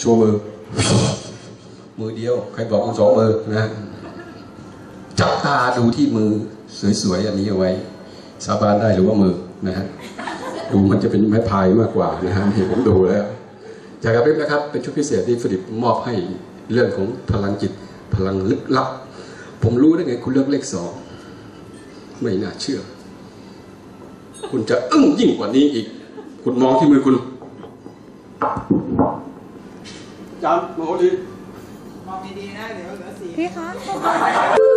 ชูมือ มือเดียว ใครบอกมือสองมือนะจับตาดูที่มือสวยๆอันนี้เอาไว้ สาบานได้หรือว่ามือนะฮะดูมันจะเป็นไม้พายมากกว่านะฮะนี่ผมดูแล้วจากกระพริบนะครับ เป็นชุดพิเศษที่ฟิลิปมอบให้เรื่องของพลังจิตพลังลึกลับ ผมรู้ได้ไงคุณเลือกเลขสองไม่น่าเชื่อ คุณจะอึ้งยิ่งกว่านี้อีก คุณมองที่มือคุณ จานโมดีมองดีๆนะ เดี๋ยวเหลือสีพี่คะ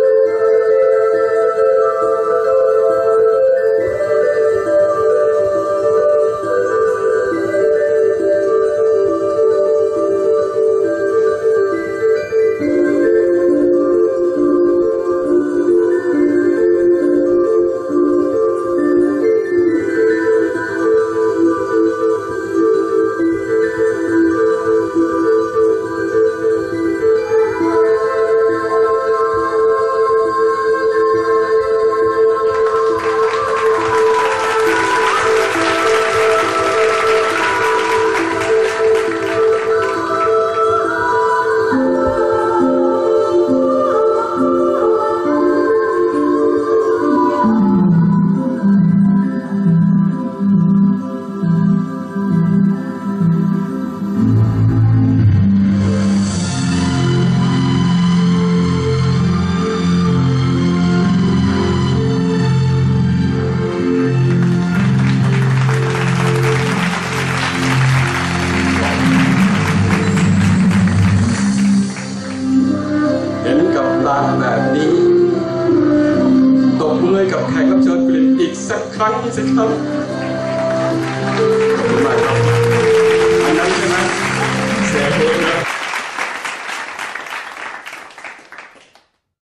ห็นกับตาแบบนี้ตบมือให้กับแขกรับเชิญฟิลิปอีกสักครั้งสิครับ